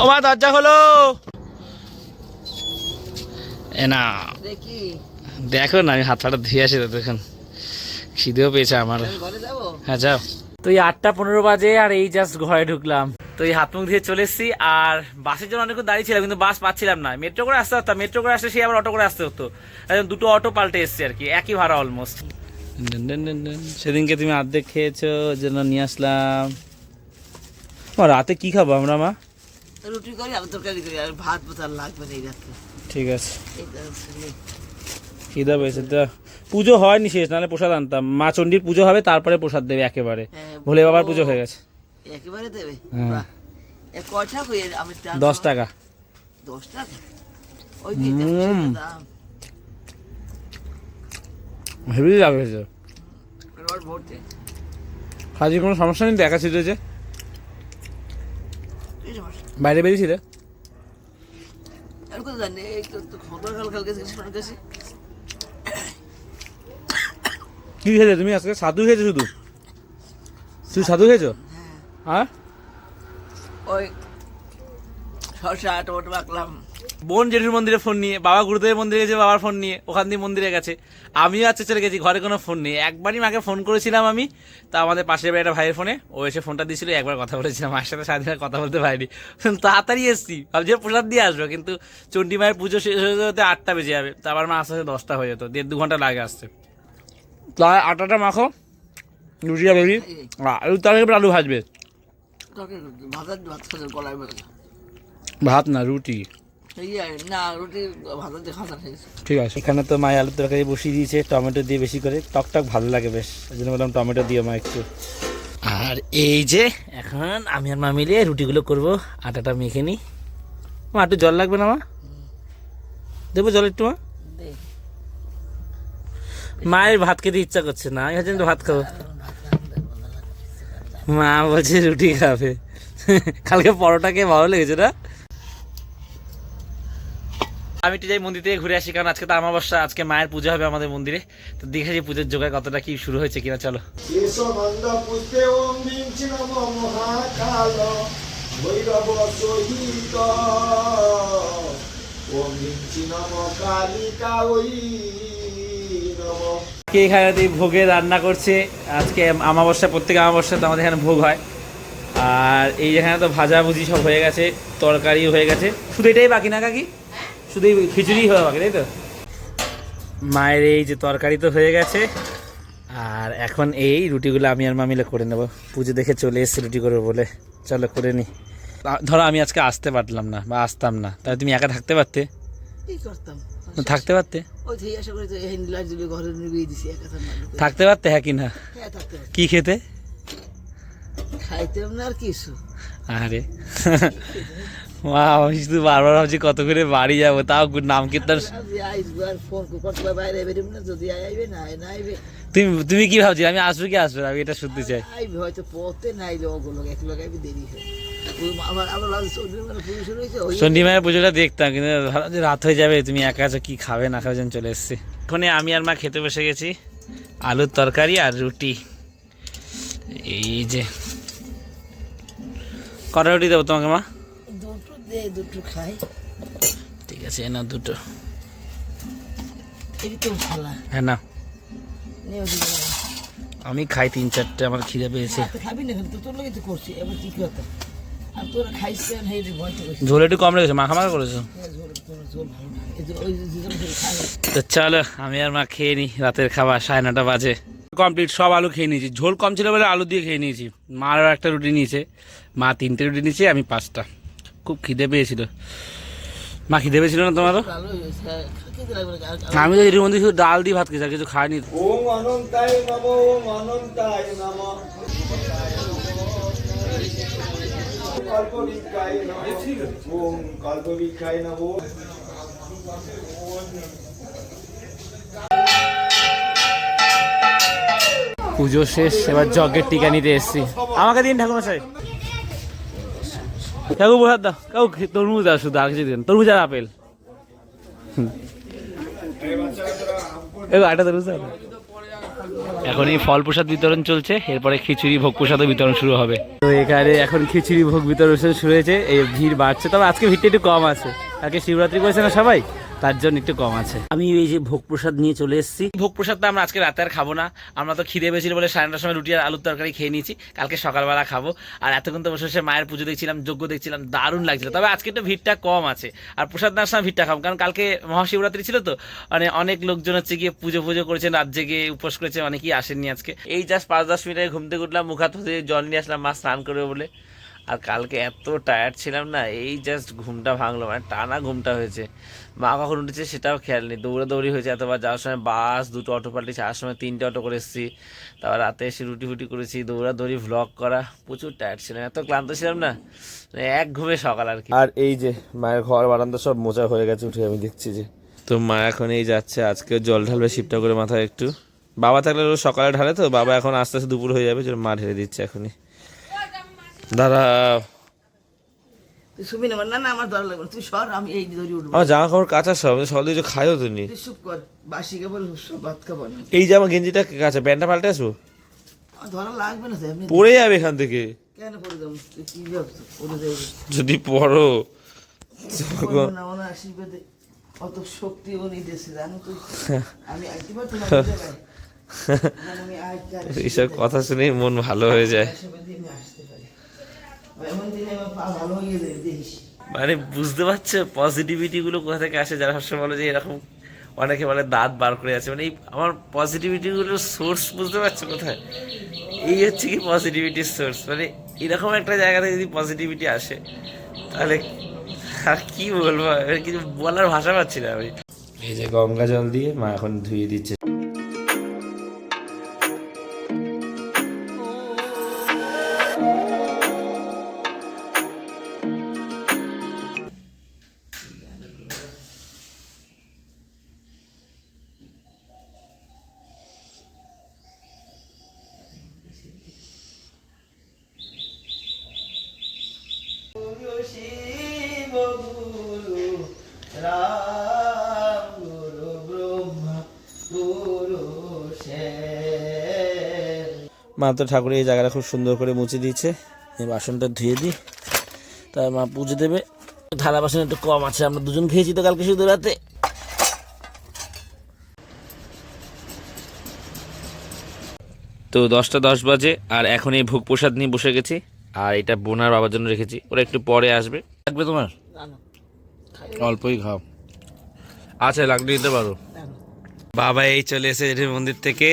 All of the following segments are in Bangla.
ও মা দরজা হলো এ না। দেখো। না আমি হাত ফাটা ধুয়ে আসি তো দেখুন। খিদেও পেয়েছে আমার। হ্যাঁ যাও। তো এই আটটা পনেরো বাজে আর এই জাস্ট ঘরে ঢুকলাম। তো এই হাত মুখ ধুয়ে চলে এসেছি আর বাসের জন্য অনেকক্ষণ দাঁড়িয়ে ছিলাম কিন্তু বাস পাচ্ছিলাম না। মেট্রো করে আসতে পারতাম মেট্রো করে আসলে সে আবার অটো করে আসতে হতো। দুটো অটো পাল্টে এসছে আর কি একই ভাড়া অলমোস্ট সেদিনকে তুমি আর্ধেক খেয়েছো জন্য নিয়ে আসলাম। রাতে কি খাব আমরা মা? রুটি করি আলু তরকারি করি আর ভাত বোতাল লাগবে না এই রাত্রে। ঠিক আছে। খিদা পেয়েছে তো। পুজো হয়নি শেষ নাহলে প্রসাদ আনতাম। মা চণ্ডীর পুজো হবে তারপরে প্রসাদ দেবে একেবারে। হ্যাঁ, ভোলে বাবার পুজো হয়ে গেছে। একেবারে দেবে? হ্যাঁ। কই? আমি দশ টাকা। দশ টাকা? ওই হেভি রড কোনো সমস্যা নেই? দেখা ছিল যে। বাইরে বেরিয়েছিলে? আর কোথায় জানি খবর গেছে শোনার কি খেয়েছো তুমি আজকে? সাধু খেয়েছো শুধু? তুমি সাধু খেয়েছো? হ্যাঁ? ওই শসা টমেটো মাখলাম। বোন জেঠুর মন্দিরে ফোন নিয়ে বাবা গুরুদেবের মন্দিরে গেছে বাবার ফোন নিয়ে ওখান দিয়ে মন্দিরে গেছে। আমিও আজকে চলে গেছি ঘরে কোনো ফোন নেই। একবারই মাকে ফোন করেছিলাম আমি তা আমাদের পাশের বাড়ি একটা ভাইয়ের ফোনে ও এসে ফোনটা দিয়েছিল একবার কথা বলেছিলাম মায়ের সাথে সারাদিন কথা বলতে পারিনি। তাড়াতাড়ি এসছি ভাবছি প্রসাদ দিয়ে আসব কিন্তু চণ্ডী মায়ের পুজো শেষ হয়ে যেতে আটটা বেজে যাবে তারপর মা আস্তে আস্তে দশটা হয়ে যেত দেড় দু ঘণ্টা লাগে আসতে। তা আটাটা মাখো লুচিয়া বেবি আলু তার আলু ভাজবে। ভাত না রুটি। খেয়েছে। ঠিক আছে এখানে তো মায়ের আলুর তরকারি বসিয়ে দিয়েছে টমেটো দিয়ে বেশি করে টক টক ভালো লাগে বেশ ওই জন্য বললাম টমেটো দিও মা একটু। আর এই যে এখন আমি আর মা মিলে রুটিগুলো করব আটাটা মেখে নিই। মা একটু জল লাগবে না মা? দেবো জল একটু মা? মায়ের ভাত খেতে ইচ্ছা করছে না আমি একটু ভাত খাব। মা বলছে রুটি খাবে। কালকে পরোটা খেয়ে ভালো লেগেছে না? আমি একটু যাই মন্দির থেকে ঘুরে আসি কারণ আজকে তো আমাবস্যা আজকে মায়ের পুজো হবে আমাদের মন্দিরে। তো দেখে দেখেছি পুজোর জোগাড় কতটা কি শুরু হয়েছে কিনা চলো। এখানে ভোগে রান্না করছে? আজকে আমাবস্যা প্রত্যেক আমাবস্যা তো আমাদের এখানে ভোগ হয়। আর এই এখানে তো ভাজাভুজি সব হয়ে গেছে তরকারি হয়ে গেছে। শুধু এটাই বাকি না কাকি? শুধু এই খিচুড়ি হওয়া বাকি তাই তো? মায়ের এই যে তরকারি তো হয়ে গেছে আর এখন এই রুটিগুলো আমি আর মা মিলে করে নেব। পুজো দেখে চলে এসেছি রুটি করব বলে। চলো করে নি। ধরো আমি আজকে আসতে পারলাম না বা আসতাম না তাহলে তুমি একা থাকতে পারতে? থাকতে পারতে? থাকতে পারতে। হ্যাঁ কি না? হ্যাঁ কি খেতে? খাইতাম না আর কিছু। আরে। মা আমি শুধু বারবার ভাবছি কত করে বাড়ি যাব তাও নাম কীর্তন তুমি তুমি কি ভাবছি আমি আসব কি আসব আমি এটা শুনতে চাই। হয়তো পথে দেরি হয়। চৌধুরী মানে সন্ধ্যি পুজোটা দেখতাম কিন্তু যে রাত হয়ে যাবে তুমি একা আছো কি খাবে না খাবে যেন চলে এসছি। ওখানে আমি আর মা খেতে বসে গেছি আলুর তরকারি আর রুটি। এই যে কটা রুটি দেবো তোমাকে মা? দে দুটো খাই। ঠিক আছে এ নাও দুটো। তো খালা হ্যাঁ না আমি খাই তিন চারটে আমার খিদে পেয়েছে। খাবি না তো তোর লোকে তো করছি এবার কি করতে? আর তোরা খাইস কেন? হেই ভয় তো ঝোল একটু কম রেখেছো মাখা মাখা করেছ? এই তো চলো আমি আর মা খেয়ে নিই রাতের খাবার সাড়ে নটা বাজে। কমপ্লিট সব আলু খেয়ে নিয়েছি। ঝোল কম ছিল বলে আলু দিয়ে খেয়ে নিয়েছি। মা আরও একটা রুটি নিয়েছে। মা তিনটে রুটি নিয়েছে আমি পাঁচটা। খুব খিদে পেয়েছিল। মা খিদে পেয়েছিল না তোমারও? আমি তো এর মধ্যে শুধু ডাল দিয়ে ভাত খেয়েছি আর কিছু খাইনি। পুজো শেষ এবার যজ্ঞের টিকা নিতে এসেছি। আমাকে দিন ঠাকুর মশাই কাকু বোঝার দাও কাকু তরমুজ দাও শুধু আর কিছু দিন তরমুজ আর আপেল। আটা তরমুজ এখন এই ফল প্রসাদ বিতরণ চলছে। এরপরে খিচুড়ি ভোগ প্রসাদও বিতরণ শুরু হবে। তো এখানে এখন খিচুড়ি ভোগ বিতরণ শুরু হয়েছে। এই ভিড় বাড়ছে। তবে আজকে ভিড়টা একটু কম আছে। আজকে শিবরাত্রি করেছে না সবাই? তার জন্য একটু কম আছে। আমি এই যে ভোগ প্রসাদ নিয়ে চলে এসেছি। ভোগ প্রসাদটা আমরা আজকে রাতে আর খাব না। আমরা তো খিদে পেয়েছিল বলে সাড়ে নটার সময় রুটি আর আলুর তরকারি খেয়ে নিয়েছি। কালকে সকালবেলা খাব। আর এতক্ষণ তো বসে বসে মায়ের পুজো দেখছিলাম যজ্ঞ দেখছিলাম দারুণ লাগছিল। তবে আজকে একটু ভিড়টা কম আছে। আর প্রসাদ নেওয়ার সময় ভিড়টা কম। কারণ কালকে মহাশিবরাত্রি ছিল তো। মানে অনেক লোকজন হচ্ছে গিয়ে পুজো পুজো করেছেন রাত জেগে উপোস করেছে অনেকেই আসেননি আজকে। এই জাস্ট পাঁচ দশ মিনিটে ঘুম থেকে উঠলাম মুখ হাত জল নিয়ে আসলাম মা স্নান করবে বলে। আর কালকে এত টায়ার্ড ছিলাম না এই জাস্ট ঘুমটা ভাঙলো মানে টানা ঘুমটা হয়েছে। মা কখন উঠেছে সেটাও খেয়াল নেই দৌড়ে দৌড়ি হয়েছে এতবার যাওয়ার সময় বাস দুটো অটো পাল্টেছি আসার সময় তিনটে অটো করে এসেছি। তারপর রাতে এসে রুটি ফুটি করেছি দৌড়াদৌড়ি ভ্লগ করা প্রচুর টায়ার্ড ছিলাম এত ক্লান্ত ছিলাম না মানে এক ঘুমে সকাল আর কি। আর এই যে মায়ের ঘর বারান্দা সব মোচা হয়ে গেছে উঠে আমি দেখছি যে। তো মা এখন এই যাচ্ছে আজকে জল ঢালবে শিপটা করে মাথায় একটু। বাবা থাকলে ও সকালে ঢালে তো বাবা এখন আস্তে আস্তে দুপুর হয়ে যাবে যে মা ঢেলে দিচ্ছে এখনই। শুবি না না আমার লাগবে তুই সর আমি এই ধরে উঠবো। আমার জামা কাপড় কাঁচা সব সকাল দিয়ে খাইও তো চুপ কর বাসি কেবল সব ভাত খাব না এই জামা গেঞ্জিটা কাঁচা প্যান্টটা পাল্টে আসব? ধরা লাগবে না তো পড়ে যাবে এখান থেকে। কেন কি ভাবছ? যদি পড়ো না ওনার আশীর্বাদে। অত শক্তি উনি দিয়েছে জানো তুই আমি একবার তোমার জায়গায় আমি আজ যাচ্ছি। এইসব কথা শুনে মন ভালো হয়ে যায়। এমন দিনে আমার পা ভালো হয়ে যাবে দেখিস। মানে বুঝতে পারছ পজিটিভিটি গুলো কোথা থেকে আসে যারা সবসময় বলে যে এরকম অনেকে বলে দাঁত বার করে আছে মানে এই আমার পজিটিভিটি গুলোর সোর্স বুঝতে পারছ কোথায়? এই হচ্ছে কি পজিটিভিটির সোর্স মানে এরকম একটা জায়গা থেকে যদি পজিটিভিটি আসে তাহলে আর কি বলব? এবার কিছু বলার ভাষা পাচ্ছি না আমি। এই যে গঙ্গা জল দিয়ে মা এখন ধুয়ে দিচ্ছে। রাম গুরু ব্রহ্মা গুরু মা তো ঠাকুর এই জায়গাটা খুব সুন্দর করে মুছে দিয়েছে। এই বাসনটা ধুয়ে দিই। তার মা পুজো দেবে। থালা বাসন একটু কম আছে আমরা দুজন খেয়েছি তো কালকে শুধু রাতে। তো দশটা দশ বাজে আর এখন এই ভোগ প্রসাদ নিয়ে বসে গেছি। আর এটা বোনার বাবার জন্য রেখেছি। ওরা একটু পরে আসবে। লাগবে তোমার? অল্পই খাও। আচ্ছা লাগলে দিতে পারো। বাবা এই চলে এসে জেঠির মন্দির থেকে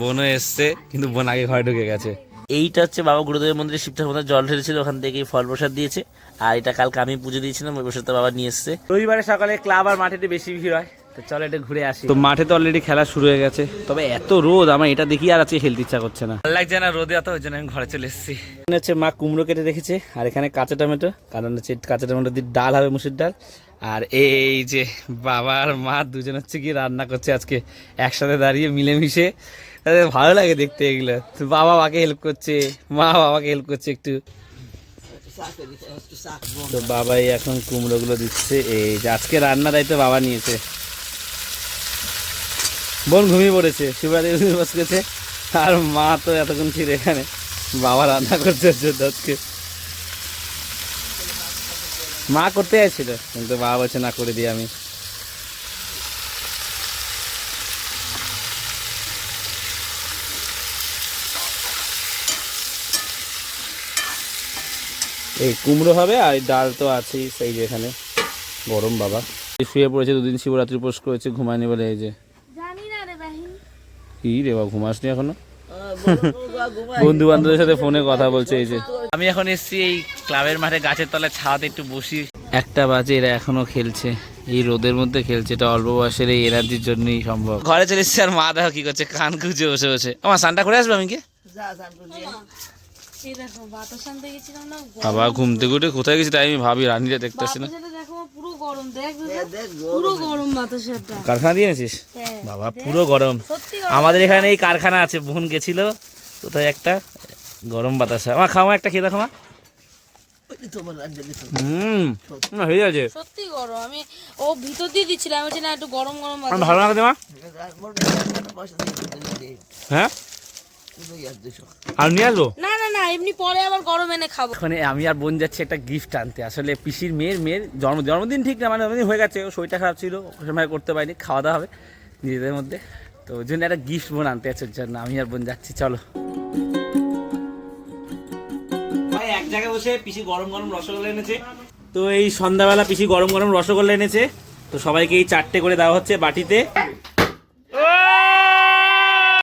বোনও এসছে কিন্তু বোন আগে ঘরে ঢুকে গেছে। এইটা হচ্ছে বাবা গুরুদেবের মন্দিরে শিব ঠাকুর জল ঢেলেছিল ওখান থেকে ফল প্রসাদ দিয়েছে। আর এটা কালকে আমি পুজো দিয়েছিলাম ওই প্রসাদটা বাবা নিয়ে এসছে। রবিবারে সকালে ক্লাব আর মাঠে একটু বেশি ভিড় হয় তো চলো এটা ঘুরে আসি। তো মাঠে তো অলরেডি খেলা শুরু হয়ে গেছে তবে এত রোদ আমার এটা দেখি আর আজকে খেলতে ইচ্ছা করছে না। ভালো লাগছে না রোদে এত ওই জন্য আমি ঘরে চলে এসেছি। এখানে হচ্ছে মা কুমড়ো কেটে রেখেছে আর এখানে কাঁচা টমেটো কারণ হচ্ছে কাঁচা টমেটো দিয়ে ডাল হবে মুসুর ডাল। আর এই যে বাবা আর মা দুজন হচ্ছে কি রান্না করছে আজকে, একসাথে দাঁড়িয়ে মিলেমিশে। তাদের ভালো লাগে দেখতে এগুলো। বাবা মাকে হেল্প করছে, মা বাবাকে হেল্প করছে একটু। তো বাবাই এখন কুমড়োগুলো দিচ্ছে। এই যে আজকে রান্নার দায়িত্ব বাবা নিয়েছে। বোন ঘুমিয়ে পড়েছে শিবরাত্রি বসে গেছে। আর মা তো এতক্ষণ ছিল এখানে। বাবা রান্না করছে আজকে। মা করতে চাইছিল কিন্তু বাবা বলছে না করে দিই আমি। এই কুমড়ো হবে আর ডাল তো আছেই সেই যে এখানে। গরম বাবা। শুয়ে পড়েছে দুদিন শিবরাত্রি উপোস করেছে ঘুমায়নি বলে এই যে। কি রে বাবা ঘুমাসনি এখনও? বন্ধু বান্ধবের সাথে ফোনে কথা বলছে এই যে। আমি এখন এসছি এই ক্লাবের মাঠে গাছের তলায় ছাদে একটু বসি। একটা বাজে এরা এখনও খেলছে। এই রোদের মধ্যে খেলছে এটা অল্প বয়সের এই এনার্জির জন্যই সম্ভব। ঘরে চলে এসেছি আর মা দেখো কি করছে কান খুঁজে বসে বসে। আমার সানটা করে আসবে আমি কি? বাবা ঘুম থেকে উঠে কোথায় গেছি তাই আমি ভাবি রানীরা দেখতেছি না। পুরো গরম দেখ দেখ, দেখ গো। পুরো গরম বাতাসটা কারখানা দিয়ে এনেছিস? হ্যাঁ বাবা পুরো গরম। আমাদের এখানে এই কারখানা আছে বোন গেছিল কোথায় একটা গরম বাতাস। আমার খাওয়া একটা খেয়ে দেখো মা। ওই তোমার আঞ্জলি তো হুম না, হয়ে গেছে সত্যি গরম আমি ও ভিতর দিয়ে দিচ্ছিলাম আমি না একটু গরম গরম ভালো লাগে মা? হ্যাঁ? আর নিয়ে আসব? না না না এমনি পরে আবার গরম এনে খাব। ওখানে আমি আর বোন যাচ্ছি একটা গিফট আনতে। আসলে পিসির মেয়ের মেয়ের জন্ম জন্মদিন ঠিক না মানে জন্মদিন হয়ে গেছে ও শরীরটা খারাপ ছিল সময় করতে পারিনি খাওয়া দাওয়া হবে নিজেদের মধ্যে। তো ওই জন্য একটা গিফট বোন আনতে আছে জন্য আমি আর বোন যাচ্ছি চলো। ভাই এক জায়গায় বসে পিসি গরম গরম রসগোল্লা এনেছে। তো এই সন্ধ্যাবেলা পিসি গরম গরম রসগোল্লা এনেছে। তো সবাইকে এই চারটে করে দেওয়া হচ্ছে বাটিতে।